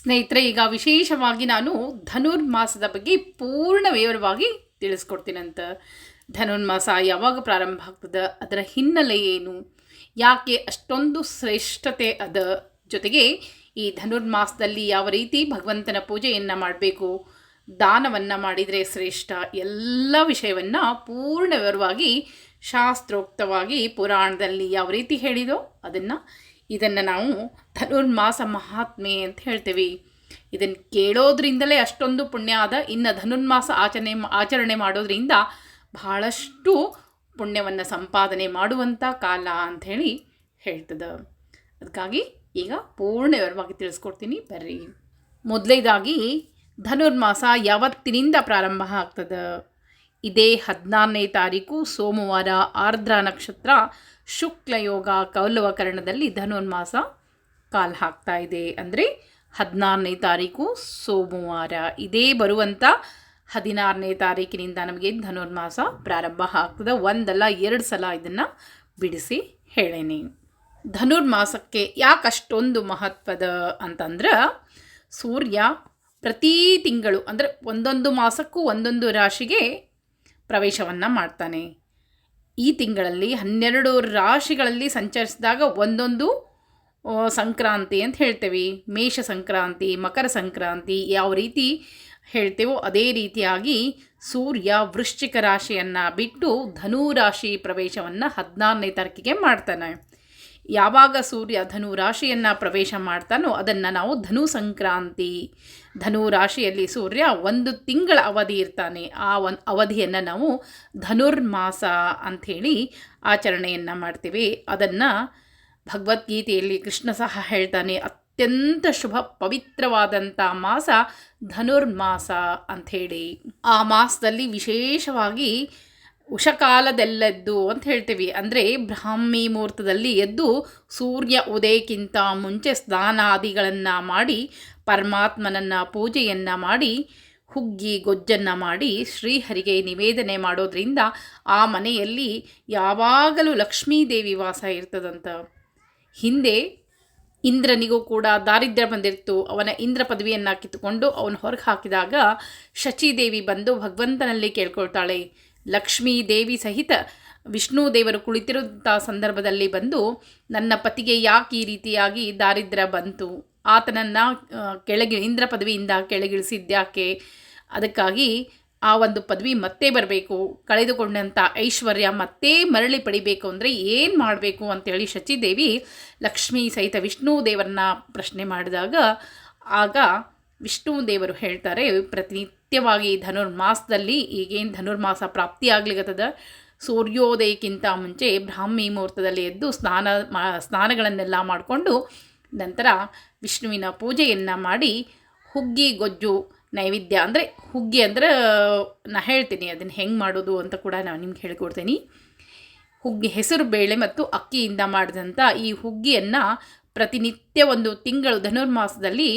ಸ್ನೇಹಿತರೆ, ಈಗ ವಿಶೇಷವಾಗಿ ನಾನು ಧನುರ್ಮಾಸದ ಬಗ್ಗೆ ಪೂರ್ಣ ವಿವರವಾಗಿ ತಿಳಿಸ್ಕೊಡ್ತೀನಂತ ಧನುರ್ಮಾಸ ಯಾವಾಗ ಪ್ರಾರಂಭ ಆಗ್ತದೆ, ಅದರ ಹಿನ್ನೆಲೆ ಏನು, ಯಾಕೆ ಅಷ್ಟೊಂದು ಶ್ರೇಷ್ಠತೆ ಅದ, ಜೊತೆಗೆ ಈ ಧನುರ್ಮಾಸದಲ್ಲಿ ಯಾವ ರೀತಿ ಭಗವಂತನ ಪೂಜೆಯನ್ನು ಮಾಡಬೇಕು, ದಾನವನ್ನು ಮಾಡಿದರೆ ಶ್ರೇಷ್ಠ, ಎಲ್ಲ ವಿಷಯವನ್ನು ಪೂರ್ಣ ವಿವರವಾಗಿ ಶಾಸ್ತ್ರೋಕ್ತವಾಗಿ ಪುರಾಣದಲ್ಲಿ ಯಾವ ರೀತಿ ಹೇಳಿದೋ ಅದನ್ನು ಇದನ್ನು ನಾವು ಧನುರ್ಮಾಸ ಮಹಾತ್ಮೆ ಅಂತ ಹೇಳ್ತೇವೆ. ಇದನ್ನು ಕೇಳೋದ್ರಿಂದಲೇ ಅಷ್ಟೊಂದು ಪುಣ್ಯ ಆದ ಇನ್ನು ಧನುರ್ಮಾಸ ಆಚರಣೆ ಆಚರಣೆ ಮಾಡೋದ್ರಿಂದ ಬಹಳಷ್ಟು ಪುಣ್ಯವನ್ನು ಸಂಪಾದನೆ ಮಾಡುವಂಥ ಕಾಲ ಅಂಥೇಳಿ ಹೇಳ್ತದೆ. ಅದಕ್ಕಾಗಿ ಈಗ ಪೂರ್ಣ ವಿವರವಾಗಿ ತಿಳಿಸ್ಕೊಡ್ತೀನಿ, ಬರ್ರಿ. ಮೊದಲೇದಾಗಿ ಧನುರ್ಮಾಸ ಯಾವತ್ತಿನಿಂದ ಪ್ರಾರಂಭ ಆಗ್ತದೆ? ಇದೇ ಹದಿನಾರನೇ ತಾರೀಕು ಸೋಮವಾರ ಆರ್ದ್ರ ನಕ್ಷತ್ರ ಶುಕ್ಲಯೋಗ ಕೌಲವಕರಣದಲ್ಲಿ ಧನುರ್ಮಾಸ ಕಾಲ್ ಹಾಕ್ತಾ ಇದೆ. ಅಂದರೆ ಹದಿನಾರನೇ ತಾರೀಕು ಸೋಮವಾರ. ಇದೇ ಬರುವಂಥ ಹದಿನಾರನೇ ತಾರೀಕಿನಿಂದ ನಮಗೆ ಧನುರ್ಮಾಸ ಪ್ರಾರಂಭ ಆಗ್ತದೆ. ಒಂದಲ್ಲ ಎರಡು ಸಲ ಇದನ್ನು ಬಿಡಿಸಿ ಹೇಳೇನಿ. ಧನುರ್ಮಾಸಕ್ಕೆ ಯಾಕಷ್ಟೊಂದು ಮಹತ್ವದ ಅಂತಂದ್ರೆ ಸೂರ್ಯ ಪ್ರತಿ ತಿಂಗಳು ಅಂದರೆ ಒಂದೊಂದು ಮಾಸಕ್ಕೂ ಒಂದೊಂದು ರಾಶಿಗೆ ಪ್ರವೇಶವನ್ನು ಮಾಡ್ತಾನೆ. ಈ ತಿಂಗಳಲ್ಲಿ ಹನ್ನೆರಡು ರಾಶಿಗಳಲ್ಲಿ ಸಂಚರಿಸಿದಾಗ ಒಂದೊಂದು ಸಂಕ್ರಾಂತಿ ಅಂತ ಹೇಳ್ತೇವೆ. ಮೇಷ ಸಂಕ್ರಾಂತಿ, ಮಕರ ಸಂಕ್ರಾಂತಿ ಯಾವ ರೀತಿ ಹೇಳ್ತೇವೋ ಅದೇ ರೀತಿಯಾಗಿ ಸೂರ್ಯ ವೃಶ್ಚಿಕ ರಾಶಿಯನ್ನು ಬಿಟ್ಟು ಧನು ರಾಶಿ ಪ್ರವೇಶವನ್ನು ಹದಿನಾರನೇ ತಾರೀಕಿಗೆ ಮಾಡ್ತಾನೆ. ಯಾವಾಗ ಸೂರ್ಯ ಧನು ರಾಶಿಯನ್ನು ಪ್ರವೇಶ ಮಾಡ್ತಾನೋ ಅದನ್ನು ನಾವು ಧನು ಸಂಕ್ರಾಂತಿ ಧನು ರಾಶಿಯಲ್ಲಿ ಸೂರ್ಯ ಒಂದು ತಿಂಗಳ ಅವಧಿ ಇರ್ತಾನೆ. ಆ ಒಂದು ಅವಧಿಯನ್ನು ನಾವು ಧನುರ್ಮಾಸ ಅಂಥೇಳಿ ಆಚರಣೆಯನ್ನು ಮಾಡ್ತೀವಿ. ಅದನ್ನು ಭಗವದ್ಗೀತೆಯಲ್ಲಿ ಕೃಷ್ಣ ಸಹ ಹೇಳ್ತಾನೆ, ಅತ್ಯಂತ ಶುಭ ಪವಿತ್ರವಾದಂಥ ಮಾಸ ಧನುರ್ಮಾಸ ಅಂಥೇಳಿ. ಆ ಮಾಸದಲ್ಲಿ ವಿಶೇಷವಾಗಿ ಉಷಕಾಲದಲ್ಲೆದ್ದು ಅಂತ ಹೇಳ್ತೀವಿ. ಅಂದರೆ ಬ್ರಾಹ್ಮಿ ಮುಹೂರ್ತದಲ್ಲಿ ಎದ್ದು ಸೂರ್ಯ ಉದಯಕ್ಕಿಂತ ಮುಂಚೆ ಸ್ನಾನಾದಿಗಳನ್ನು ಮಾಡಿ ಪರಮಾತ್ಮನನ್ನು ಪೂಜೆಯನ್ನು ಮಾಡಿ, ಹುಗ್ಗಿ ಗೊಜ್ಜನ್ನು ಮಾಡಿ ಶ್ರೀಹರಿಗೆ ನಿವೇದನೆ ಮಾಡೋದ್ರಿಂದ ಆ ಮನೆಯಲ್ಲಿ ಯಾವಾಗಲೂ ಲಕ್ಷ್ಮೀದೇವಿ ವಾಸ ಇರ್ತದಂತ. ಹಿಂದೆ ಇಂದ್ರನಿಗೂ ಕೂಡ ದಾರಿದ್ರ್ಯ ಬಂದಿತ್ತು ಅವನ ಇಂದ್ರ ಪದವಿಯನ್ನು ಕಿತ್ತುಕೊಂಡು ಅವನು ಹೊರಗೆ ಹಾಕಿದಾಗ ಶಚಿದೇವಿ ಬಂದು ಭಗವಂತನಲ್ಲಿ ಕೇಳ್ಕೊಳ್ತಾಳೆ. ಲಕ್ಷ್ಮೀ ದೇವಿ ಸಹಿತ ವಿಷ್ಣು ದೇವರು ಕುಳಿತಿರುವಂಥ ಸಂದರ್ಭದಲ್ಲಿ ಬಂದು, ನನ್ನ ಪತಿಗೆ ಯಾಕೆ ಈ ರೀತಿಯಾಗಿ ದಾರಿದ್ರ್ಯ ಬಂತು? ಆತನನ್ನು ಕೆಳಗೆ, ಇಂದ್ರ ಪದವಿಯಿಂದ ಕೆಳಗಿಳಿಸಿದ್ಯಾಕೆ? ಅದಕ್ಕಾಗಿ ಆ ಒಂದು ಪದವಿ ಮತ್ತೆ ಬರಬೇಕು. ಕಳೆದುಕೊಂಡಂಥ ಐಶ್ವರ್ಯ ಮತ್ತೆ ಮರಳಿ ಪಡಿಬೇಕು ಅಂದರೆ ಏನು ಮಾಡಬೇಕು ಅಂತೇಳಿ ಶಚಿದೇವಿ ಲಕ್ಷ್ಮೀ ಸಹಿತ ವಿಷ್ಣು ದೇವರನ್ನ ಪ್ರಶ್ನೆ ಮಾಡಿದಾಗ, ಆಗ ವಿಷ್ಣು ದೇವರು ಹೇಳ್ತಾರೆ, ಪ್ರತಿನಿತ್ಯವಾಗಿ ಧನುರ್ಮಾಸದಲ್ಲಿ ಈಗೇನು ಧನುರ್ಮಾಸ ಪ್ರಾಪ್ತಿಯಾಗ್ಲಿಗತದ ಸೂರ್ಯೋದಯಕ್ಕಿಂತ ಮುಂಚೆ ಬ್ರಾಹ್ಮಿ ಮುಹೂರ್ತದಲ್ಲಿ ಎದ್ದು ಸ್ನಾನ ಮಾ, ಸ್ನಾನಗಳನ್ನೆಲ್ಲ ಮಾಡಿಕೊಂಡು ನಂತರ ವಿಷ್ಣುವಿನ ಪೂಜೆಯನ್ನು ಮಾಡಿ ಹುಗ್ಗಿ, ಗೊಜ್ಜು, ನೈವೇದ್ಯ ಅಂದರೆ ಹುಗ್ಗಿ ಅಂದರೆ ನಾ ಹೇಳ್ತೀನಿ, ಅದನ್ನು ಹೆಂಗೆ ಮಾಡೋದು ಅಂತ ಕೂಡ ನಾನು ನಿಮ್ಗೆ ಹೇಳ್ಕೊಡ್ತೀನಿ. ಹುಗ್ಗಿ ಹೆಸರು, ಬೇಳೆ ಮತ್ತು ಅಕ್ಕಿಯಿಂದ ಮಾಡಿದಂಥ ಈ ಹುಗ್ಗಿಯನ್ನು ಪ್ರತಿನಿತ್ಯ ಒಂದು ತಿಂಗಳು ಧನುರ್ಮಾಸದಲ್ಲಿ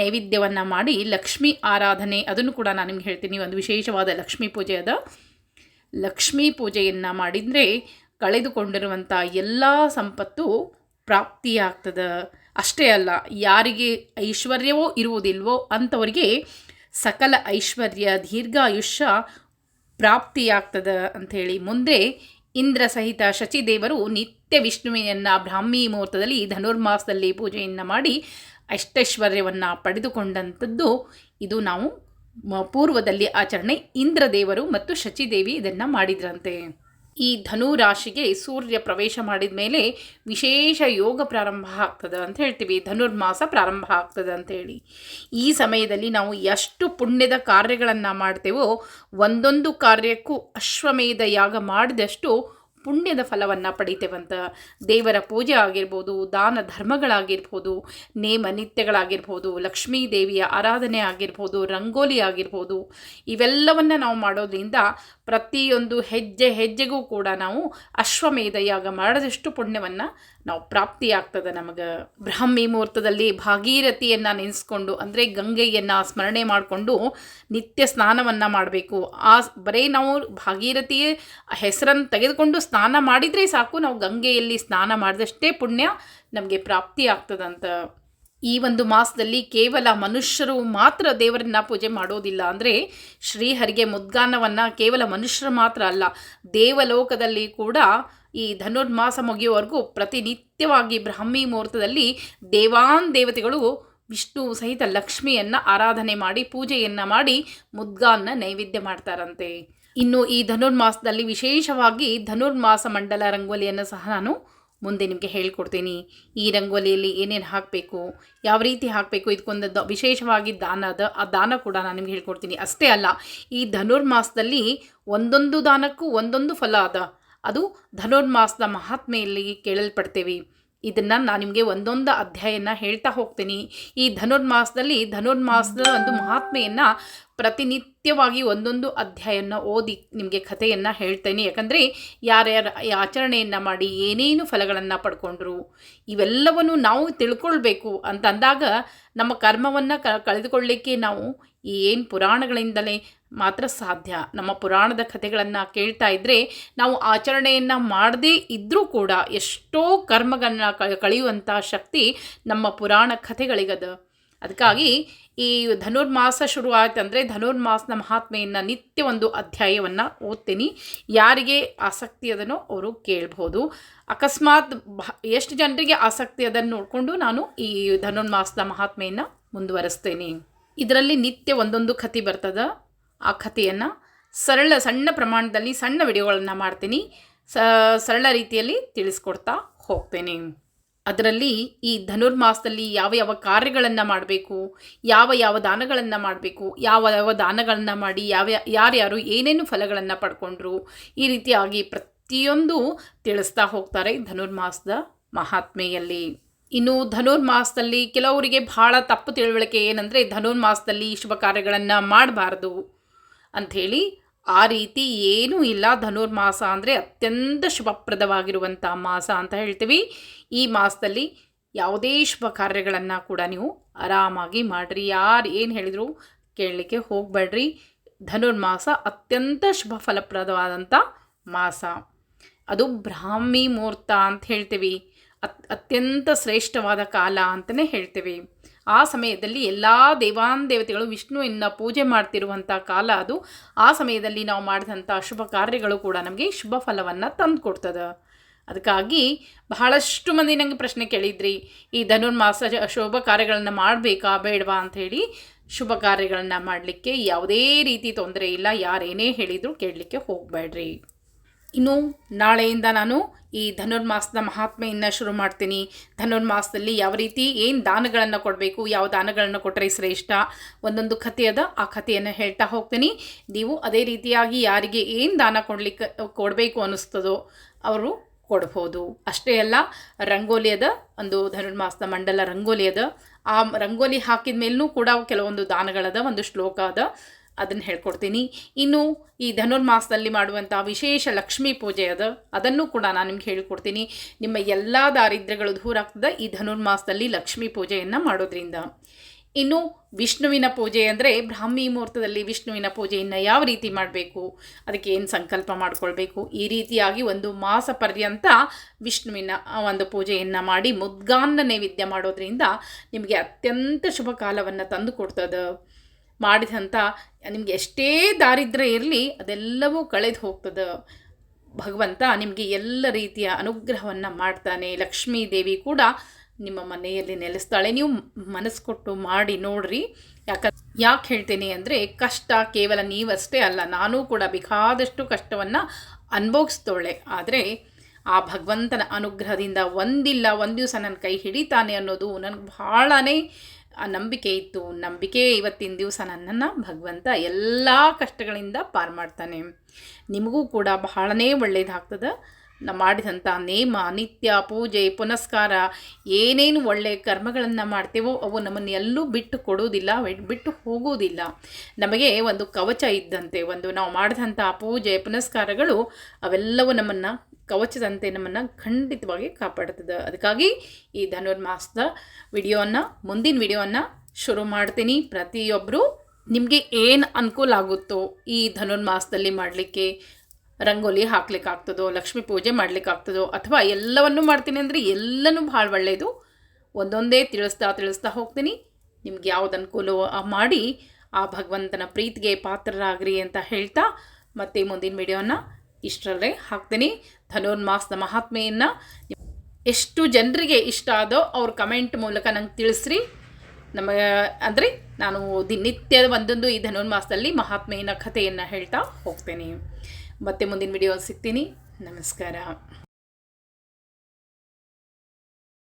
ನೈವೇದ್ಯವನ್ನು ಮಾಡಿ ಲಕ್ಷ್ಮಿ ಆರಾಧನೆ, ಅದನ್ನು ಕೂಡ ನಾನು ನಿಮ್ಗೆ ಹೇಳ್ತೀನಿ, ಒಂದು ವಿಶೇಷವಾದ ಲಕ್ಷ್ಮೀ ಪೂಜೆ ಅದ. ಲಕ್ಷ್ಮೀ ಪೂಜೆಯನ್ನು ಮಾಡಿದರೆ ಕಳೆದುಕೊಂಡಿರುವಂಥ ಎಲ್ಲ ಸಂಪತ್ತು ಪ್ರಾಪ್ತಿಯಾಗ್ತದೆ. ಅಷ್ಟೇ ಅಲ್ಲ, ಯಾರಿಗೆ ಐಶ್ವರ್ಯವೋ ಇರುವುದಿಲ್ವೋ ಅಂಥವರಿಗೆ ಸಕಲ ಐಶ್ವರ್ಯ, ದೀರ್ಘಾಯುಷ್ಯ ಪ್ರಾಪ್ತಿಯಾಗ್ತದೆ ಅಂಥೇಳಿ. ಮುಂದೆ ಇಂದ್ರ ಸಹಿತ ಶಚಿದೇವರು ನಿತ್ಯ ವಿಷ್ಣುವಿನ ಬ್ರಾಹ್ಮಿ ಮುಹೂರ್ತದಲ್ಲಿ ಧನುರ್ಮಾಸದಲ್ಲಿ ಪೂಜೆಯನ್ನು ಮಾಡಿ ಅಷ್ಟೈಶ್ವರ್ಯವನ್ನು ಪಡೆದುಕೊಂಡಂಥದ್ದು ಇದು ನಾವು ಪೂರ್ವದಲ್ಲಿ ಆಚರಣೆ ಇಂದ್ರದೇವರು ಮತ್ತು ಶಚಿದೇವಿ ಇದನ್ನು ಮಾಡಿದ್ರಂತೆ. ಈ ಧನು ರಾಶಿಗೆ ಸೂರ್ಯ ಪ್ರವೇಶ ಮಾಡಿದ ಮೇಲೆ ವಿಶೇಷ ಯೋಗ ಪ್ರಾರಂಭ ಆಗ್ತದೆ ಅಂತ ಹೇಳ್ತೀವಿ. ಧನುರ್ಮಾಸ ಪ್ರಾರಂಭ ಆಗ್ತದೆ ಅಂತೇಳಿ ಈ ಸಮಯದಲ್ಲಿ ನಾವು ಎಷ್ಟು ಪುಣ್ಯದ ಕಾರ್ಯಗಳನ್ನು ಮಾಡ್ತೇವೋ, ಒಂದೊಂದು ಕಾರ್ಯಕ್ಕೂ ಅಶ್ವಮೇಧ ಯಾಗ ಮಾಡಿದಷ್ಟು ಪುಣ್ಯದ ಫಲವನ್ನು ಪಡಿತೇವಂತ ದೇವರ ಪೂಜೆ ಆಗಿರ್ಬೋದು, ದಾನ ಧರ್ಮಗಳಾಗಿರ್ಬೋದು, ನೇಮ ನಿತ್ಯಗಳಾಗಿರ್ಬೋದು, ಲಕ್ಷ್ಮೀ ದೇವಿಯ ಆರಾಧನೆ ಆಗಿರ್ಬೋದು, ರಂಗೋಲಿ ಆಗಿರ್ಬೋದು, ಇವೆಲ್ಲವನ್ನು ನಾವು ಮಾಡೋದ್ರಿಂದ ಪ್ರತಿಯೊಂದು ಹೆಜ್ಜೆ ಹೆಜ್ಜೆಗೂ ಕೂಡ ನಾವು ಅಶ್ವಮೇಧ ಯಾಗ ಮಾಡಿದಷ್ಟು ಪುಣ್ಯವನ್ನು ನಾವು ಪ್ರಾಪ್ತಿಯಾಗ್ತದೆ ನಮಗೆ. ಬ್ರಾಹ್ಮಿ ಮುಹೂರ್ತದಲ್ಲಿ ಭಾಗೀರಥಿಯನ್ನು ನೆನೆಸ್ಕೊಂಡು ಅಂದರೆ ಗಂಗೆಯನ್ನು ಸ್ಮರಣೆ ಮಾಡಿಕೊಂಡು ನಿತ್ಯ ಸ್ನಾನವನ್ನು ಮಾಡಬೇಕು. ಆ ಬರೀ ನಾವು ಭಾಗೀರಥಿ ಹೆಸರನ್ನು ತೆಗೆದುಕೊಂಡು ಸ್ನಾನ ಮಾಡಿದರೆ ಸಾಕು. ನಾವು ಗಂಗೆಯಲ್ಲಿ ಸ್ನಾನ ಮಾಡಿದಷ್ಟೇ ಪುಣ್ಯ ನಮಗೆ ಪ್ರಾಪ್ತಿ ಆಗ್ತದಂತ ಈ ಒಂದು ಮಾಸದಲ್ಲಿ ಕೇವಲ ಮನುಷ್ಯರು ಮಾತ್ರ ದೇವರನ್ನ ಪೂಜೆ ಮಾಡೋದಿಲ್ಲ ಅಂದರೆ ಶ್ರೀಹರಿಗೆ ಮುದ್ಗಾನವನ್ನು ಕೇವಲ ಮನುಷ್ಯರು ಮಾತ್ರ ಅಲ್ಲ, ದೇವಲೋಕದಲ್ಲಿ ಕೂಡ ಈ ಧನುರ್ಮಾಸ ಮುಗಿಯುವವರೆಗೂ ಪ್ರತಿನಿತ್ಯವಾಗಿ ಬ್ರಾಹ್ಮಿ ಮುಹೂರ್ತದಲ್ಲಿ ದೇವಾನ್ ದೇವತೆಗಳು ವಿಷ್ಣು ಸಹಿತ ಲಕ್ಷ್ಮಿಯನ್ನು ಆರಾಧನೆ ಮಾಡಿ, ಪೂಜೆಯನ್ನು ಮಾಡಿ ಮುದ್ಗಾನ್ನ ನೈವೇದ್ಯ ಮಾಡ್ತಾರಂತೆ. ಇನ್ನು ಈ ಧನುರ್ಮಾಸದಲ್ಲಿ ವಿಶೇಷವಾಗಿ ಧನುರ್ಮಾಸ ಮಂಡಲ ರಂಗೋಲಿಯನ್ನು ಸಹ ನಾನು ಮುಂದೆ ನಿಮಗೆ ಹೇಳ್ಕೊಡ್ತೀನಿ. ಈ ರಂಗೋಲಿಯಲ್ಲಿ ಏನೇನು ಹಾಕಬೇಕು, ಯಾವ ರೀತಿ ಹಾಕಬೇಕು ಇದಕ್ಕೊಂದು ದ- ವಿಶೇಷವಾಗಿ ದಾನ ಅದ ಆ ದಾನ ಕೂಡ ನಾನು ನಿಮ್ಗೆ ಹೇಳ್ಕೊಡ್ತೀನಿ. ಅಷ್ಟೇ ಅಲ್ಲ, ಈ ಧನುರ್ಮಾಸದಲ್ಲಿ ಒಂದೊಂದು ದಾನಕ್ಕೂ ಒಂದೊಂದು ಫಲ ಅದ. ಅದು ಧನುರ್ಮಾಸದ ಮಹಾತ್ಮೆಯಲ್ಲಿ ಕೇಳಲ್ಪಡ್ತೇವೆ. ಇದನ್ನು ನಾನು ನಿಮಗೆ ಒಂದೊಂದು ಅಧ್ಯಾಯನ ಹೇಳ್ತಾ ಹೋಗ್ತೀನಿ. ಈ ಧನುರ್ಮಾಸದಲ್ಲಿ ಧನುರ್ಮಾಸದ ಒಂದು ಮಹಾತ್ಮೆಯನ್ನು ಪ್ರತಿನಿತ್ಯವಾಗಿ ಒಂದೊಂದು ಅಧ್ಯಾಯನ ಓದಿ ನಿಮಗೆ ಕಥೆಯನ್ನು ಹೇಳ್ತೇನೆ. ಯಾಕಂದರೆ ಯಾರ್ಯಾರು ಆಚರಣೆಯನ್ನು ಮಾಡಿ ಏನೇನು ಫಲಗಳನ್ನು ಪಡ್ಕೊಂಡ್ರು, ಇವೆಲ್ಲವನ್ನು ನಾವು ತಿಳ್ಕೊಳ್ಬೇಕು ಅಂತ ಅಂದಾಗ ನಮ್ಮ ಕರ್ಮವನ್ನು ಕ, ಕಳೆದುಕೊಳ್ಳಿಕ್ಕೆ ನಾವು ಏನು ಪುರಾಣಗಳಿಂದಲೇ ಮಾತ್ರ ಸಾಧ್ಯ. ನಮ್ಮ ಪುರಾಣದ ಕಥೆಗಳನ್ನು ಕೇಳ್ತಾ ಇದ್ದರೆ ನಾವು ಆಚರಣೆಯನ್ನು ಮಾಡದೇ ಇದ್ದರೂ ಕೂಡ ಎಷ್ಟೋ ಕರ್ಮಗಳನ್ನ ಕಳೆಯುವಂಥ ಶಕ್ತಿ ನಮ್ಮ ಪುರಾಣ ಕಥೆಗಳಿಗದ. ಅದಕ್ಕಾಗಿ ಈ ಧನುರ್ಮಾಸ ಶುರು ಅಂದರೆ ಧನುರ್ಮಾಸನ ಮಹಾತ್ಮೆಯನ್ನು ನಿತ್ಯ ಒಂದು ಅಧ್ಯಾಯವನ್ನು ಓದ್ತೀನಿ. ಯಾರಿಗೆ ಆಸಕ್ತಿ ಅದನ್ನು ಅವರು ಕೇಳ್ಬೋದು. ಅಕಸ್ಮಾತ್ ಎಷ್ಟು ಜನರಿಗೆ ಆಸಕ್ತಿ ಅದನ್ನು ನೋಡಿಕೊಂಡು ನಾನು ಈ ಧನುರ್ಮಾಸದ ಮಹಾತ್ಮೆಯನ್ನು ಮುಂದುವರಿಸ್ತೇನೆ. ಇದರಲ್ಲಿ ನಿತ್ಯ ಒಂದೊಂದು ಕಥೆ ಬರ್ತದ. ಆ ಕಥೆಯನ್ನು ಸರಳ ಸಣ್ಣ ಪ್ರಮಾಣದಲ್ಲಿ ಸಣ್ಣ ವಿಡಿಯೋಗಳನ್ನು ಮಾಡ್ತೀನಿ. ಸರಳ ರೀತಿಯಲ್ಲಿ ತಿಳಿಸ್ಕೊಡ್ತಾ ಹೋಗ್ತೇನೆ. ಅದರಲ್ಲಿ ಈ ಧನುರ್ಮಾಸದಲ್ಲಿ ಯಾವ ಯಾವ ಕಾರ್ಯಗಳನ್ನು ಮಾಡಬೇಕು, ಯಾವ ಯಾವ ದಾನಗಳನ್ನು ಮಾಡಬೇಕು, ಯಾವ ಯಾವ ದಾನಗಳನ್ನು ಮಾಡಿ, ಯಾವ ಯಾರ್ಯಾರು ಏನೇನು ಫಲಗಳನ್ನು ಪಡ್ಕೊಂಡ್ರು, ಈ ರೀತಿಯಾಗಿ ಪ್ರತಿಯೊಂದು ತಿಳಿಸ್ತಾ ಹೋಗ್ತಾರೆ ಧನುರ್ಮಾಸದ ಮಹಾತ್ಮೆಯಲ್ಲಿ. ಇನ್ನು ಧನುರ್ಮಾಸದಲ್ಲಿ ಕೆಲವರಿಗೆ ಬಹಳ ತಪ್ಪು ತಿಳುವಳಿಕೆ ಏನಂದರೆ ಧನುರ್ಮಾಸದಲ್ಲಿ ಶುಭ ಕಾರ್ಯಗಳನ್ನು ಮಾಡಬಾರ್ದು ಅಂಥೇಳಿ ಆ ರೀತಿ ಏನೂ ಇಲ್ಲ. ಧನುರ್ಮಾಸ ಅಂದರೆ ಅತ್ಯಂತ ಶುಭಪ್ರದವಾಗಿರುವಂಥ ಮಾಸ ಅಂತ ಹೇಳ್ತೀವಿ. ಈ ಮಾಸದಲ್ಲಿ ಯಾವುದೇ ಶುಭ ಕಾರ್ಯಗಳನ್ನು ಕೂಡ ನೀವು ಆರಾಮಾಗಿ ಮಾಡಿರಿ. ಯಾರು ಏನು ಹೇಳಿದ್ರು ಕೇಳಲಿಕ್ಕೆ ಹೋಗಬೇಡ್ರಿ. ಧನುರ್ಮಾಸ ಅತ್ಯಂತ ಶುಭ ಫಲಪ್ರದವಾದಂಥ ಮಾಸ. ಅದು ಬ್ರಾಹ್ಮಿ ಮುಹೂರ್ತ ಅಂತ ಹೇಳ್ತೀವಿ. ಅತ್ ಅತ್ಯಂತ ಶ್ರೇಷ್ಠವಾದ ಕಾಲ ಅಂತಲೇ ಹೇಳ್ತೀವಿ. ಆ ಸಮಯದಲ್ಲಿ ಎಲ್ಲ ದೇವಾನ್ ದೇವತೆಗಳು ವಿಷ್ಣುವಿನ ಪೂಜೆ ಮಾಡ್ತಿರುವಂಥ ಕಾಲ ಅದು. ಆ ಸಮಯದಲ್ಲಿ ನಾವು ಮಾಡಿದಂಥ ಶುಭ ಕಾರ್ಯಗಳು ಕೂಡ ನಮಗೆ ಶುಭ ಫಲವನ್ನು ತಂದು ಕೊಡ್ತದೆ ಅದಕ್ಕಾಗಿ ಬಹಳಷ್ಟು ಮಂದಿ ನನಗೆ ಪ್ರಶ್ನೆ ಕೇಳಿದ್ರಿ. ಈ ಧನುರ್ಮಾಸ ಶುಭ ಕಾರ್ಯಗಳನ್ನು ಮಾಡಬೇಕಾ ಬೇಡವಾ ಅಂಥೇಳಿ ಶುಭ ಕಾರ್ಯಗಳನ್ನು ಮಾಡಲಿಕ್ಕೆ ಯಾವುದೇ ರೀತಿ ತೊಂದರೆ ಇಲ್ಲ. ಯಾರೇನೇ ಹೇಳಿದರೂ ಕೇಳಲಿಕ್ಕೆ ಹೋಗಬೇಡ್ರಿ. ಇನ್ನು ನಾಳೆಯಿಂದ ನಾನು ಈ ಧನುರ್ಮಾಸದ ಮಹಾತ್ಮೆಯನ್ನು ಶುರು ಮಾಡ್ತೀನಿ. ಧನುರ್ಮಾಸದಲ್ಲಿ ಯಾವ ರೀತಿ ಏನು ದಾನಗಳನ್ನು ಕೊಡಬೇಕು, ಯಾವ ದಾನಗಳನ್ನು ಕೊಟ್ಟರೆ ಶ್ರೇಷ್ಠ? ಒಂದೊಂದು ಕಥೆಯದ ಆ ಕಥೆಯನ್ನು ಹೇಳ್ತಾ ಹೋಗ್ತೀನಿ. ನೀವು ಅದೇ ರೀತಿಯಾಗಿ ಯಾರಿಗೆ ಏನು ದಾನ ಕೊಡಲಿಕ್ಕೆ, ಕೊಡಬೇಕು ಅನ್ನಿಸ್ತದೋ ಅವರು ಕೊಡ್ಬೋದು. ಅಷ್ಟೇ ಅಲ್ಲ ರಂಗೋಲಿ ಅದ ಒಂದು ಧನುರ್ಮಾಸದ ಮಂಡಲ ರಂಗೋಲಿ ಅದ ಆ ರಂಗೋಲಿ ಹಾಕಿದ ಮೇಲೂ ಕೂಡ ಕೆಲವೊಂದು ದಾನಗಳದ, ಒಂದು ಶ್ಲೋಕ ಅದ ಅದನ್ನು ಹೇಳ್ಕೊಡ್ತೀನಿ. ಇನ್ನು ಈ ಧನುರ್ಮಾಸದಲ್ಲಿ ಮಾಡುವಂಥ ವಿಶೇಷ ಲಕ್ಷ್ಮೀ ಪೂಜೆ ಅದು, ಅದನ್ನು ಕೂಡ ನಾನು ನಿಮ್ಗೆ ಹೇಳಿಕೊಡ್ತೀನಿ. ನಿಮ್ಮ ಎಲ್ಲ ದಾರಿದ್ರ್ಯಗಳು ದೂರ ಆಗ್ತದೆ ಈ ಧನುರ್ಮಾಸದಲ್ಲಿ ಲಕ್ಷ್ಮೀ ಪೂಜೆಯನ್ನು ಮಾಡೋದ್ರಿಂದ. ಇನ್ನು ವಿಷ್ಣುವಿನ ಪೂಜೆ ಅಂದರೆ ಬ್ರಾಹ್ಮಿ ಮುಹೂರ್ತದಲ್ಲಿ ವಿಷ್ಣುವಿನ ಪೂಜೆಯನ್ನು ಯಾವ ರೀತಿ ಮಾಡಬೇಕು? ಅದಕ್ಕೆ ಏನು ಸಂಕಲ್ಪ ಮಾಡಿಕೊಳ್ಬೇಕು? ಈ ರೀತಿಯಾಗಿ ಒಂದು ಮಾಸ ಪರ್ಯಂತ ವಿಷ್ಣುವಿನ ಒಂದು ಪೂಜೆಯನ್ನು ಮಾಡಿ ಮುದ್ಗಾನ್ನ ನೈವೇದ್ಯ ಮಾಡೋದ್ರಿಂದ ನಿಮಗೆ ಅತ್ಯಂತ ಶುಭ ಕಾಲವನ್ನು ತಂದು ಕೊಡ್ತದೆ. ಮಾಡಿದಂಥ ನಿಮಗೆ ಎಷ್ಟೇ ದಾರಿದ್ರ್ಯ ಇರಲಿ, ಅದೆಲ್ಲವೂ ಕಳೆದು ಹೋಗ್ತದೆ. ಭಗವಂತ ನಿಮಗೆ ಎಲ್ಲ ರೀತಿಯ ಅನುಗ್ರಹವನ್ನು ಮಾಡ್ತಾನೆ. ಲಕ್ಷ್ಮೀ ದೇವಿ ಕೂಡ ನಿಮ್ಮ ಮನೆಯಲ್ಲಿ ನೆಲೆಸ್ತಾಳೆ. ನೀವು ಮನಸ್ಸು ಕೊಟ್ಟು ಮಾಡಿ ನೋಡ್ರಿ. ಯಾಕ, ಯಾಕೆ ಹೇಳ್ತೀನಿ ಅಂದರೆ, ಕಷ್ಟ ಕೇವಲ ನೀವಷ್ಟೇ ಅಲ್ಲ, ನಾನೂ ಕೂಡ ಬೇಕಾದಷ್ಟು ಕಷ್ಟವನ್ನು ಅನುಭವಿಸ್ತೋಳೆ. ಆದರೆ ಆ ಭಗವಂತನ ಅನುಗ್ರಹದಿಂದ ಒಂದಿಲ್ಲ, ಒಂದು ದಿವಸ ನನ್ನ ಕೈ ಹಿಡಿತಾನೆ ಅನ್ನೋದು ನನಗೆ ಭಾಳನೇ ಆ ನಂಬಿಕೆ ಇತ್ತು. ನಂಬಿಕೆ ಇವತ್ತಿನ ದಿವಸ ನನ್ನನ್ನು ಭಗವಂತ ಎಲ್ಲ ಕಷ್ಟಗಳಿಂದ ಪಾರು ಮಾಡ್ತಾನೆ. ನಿಮಗೂ ಕೂಡ ಬಹಳನೇ ಒಳ್ಳೇದಾಗ್ತದೆ. ಮಾಡಿದಂಥ ನೇಮ, ನಿತ್ಯ, ಪೂಜೆ, ಪುನಸ್ಕಾರ ಏನೇನು ಒಳ್ಳೆಯ ಕರ್ಮಗಳನ್ನು ಮಾಡ್ತೇವೋ ಅವು ನಮ್ಮನ್ನು ಎಲ್ಲೂ ಬಿಟ್ಟು ಕೊಡುವುದಿಲ್ಲ ಬಿಟ್ಟು ಹೋಗುವುದಿಲ್ಲ. ನಮಗೆ ಒಂದು ಕವಚ ಇದ್ದಂತೆ, ಒಂದು ನಾವು ಮಾಡಿದಂಥ ಪೂಜೆ, ಪುನಸ್ಕಾರಗಳು ಅವೆಲ್ಲವೂ ನಮ್ಮನ್ನು ಕವಚದಂತೆ ನಮ್ಮನ್ನು ಖಂಡಿತವಾಗಿ ಕಾಪಾಡ್ತದೆ. ಅದಕ್ಕಾಗಿ ಈ ಧನುರ್ಮಾಸದ ವಿಡಿಯೋವನ್ನು, ಮುಂದಿನ ವಿಡಿಯೋವನ್ನು ಶುರು ಮಾಡ್ತೀನಿ. ಪ್ರತಿಯೊಬ್ಬರು ನಿಮಗೆ ಏನು ಅನುಕೂಲ ಆಗುತ್ತೋ ಈ ಧನುರ್ಮಾಸದಲ್ಲಿ ಮಾಡಲಿಕ್ಕೆ, ರಂಗೋಲಿ ಹಾಕ್ಲಿಕ್ಕೆ ಆಗ್ತದೋ, ಲಕ್ಷ್ಮೀ ಪೂಜೆ ಮಾಡ್ಲಿಕ್ಕೆ ಆಗ್ತದೋ, ಅಥವಾ ಎಲ್ಲವನ್ನೂ ಮಾಡ್ತೀನಿ ಅಂದರೆ ಎಲ್ಲನೂ ಭಾಳ ಒಳ್ಳೆಯದು ಒಂದೊಂದೇ ತಿಳಿಸ್ತಾ ತಿಳಿಸ್ತಾ ಹೋಗ್ತೀನಿ. ನಿಮ್ಗೆ ಯಾವ್ದು ಅನುಕೂಲವೋ ಮಾಡಿ ಆ ಭಗವಂತನ ಪ್ರೀತಿಗೆ ಪಾತ್ರರಾಗ್ರಿ ಅಂತ ಹೇಳ್ತಾ ಮತ್ತೆ ಮುಂದಿನ ವಿಡಿಯೋನ ಇಷ್ಟರಲ್ಲೇ ಹಾಕ್ತೀನಿ. ಧನುರ್ಮಾಸದ ಮಹಾತ್ಮೆಯನ್ನು ಎಷ್ಟು ಜನರಿಗೆ ಇಷ್ಟ ಆದೋ ಅವ್ರ ಕಮೆಂಟ್ ಮೂಲಕ ನಂಗೆ ತಿಳಿಸ್ರಿ. ನಮ್ಮ ಅಂದರೆ ನಾನು ದಿನನಿತ್ಯದ ಒಂದೊಂದು ಈ ಧನುರ್ಮಾಸದಲ್ಲಿ ಮಹಾತ್ಮೆಯನ್ನ ಕಥೆಯನ್ನು ಹೇಳ್ತಾ ಹೋಗ್ತೇನೆ. ಮತ್ತೆ ಮುಂದಿನ ವಿಡಿಯೋ ಸಿಗ್ತೀನಿ. ನಮಸ್ಕಾರ.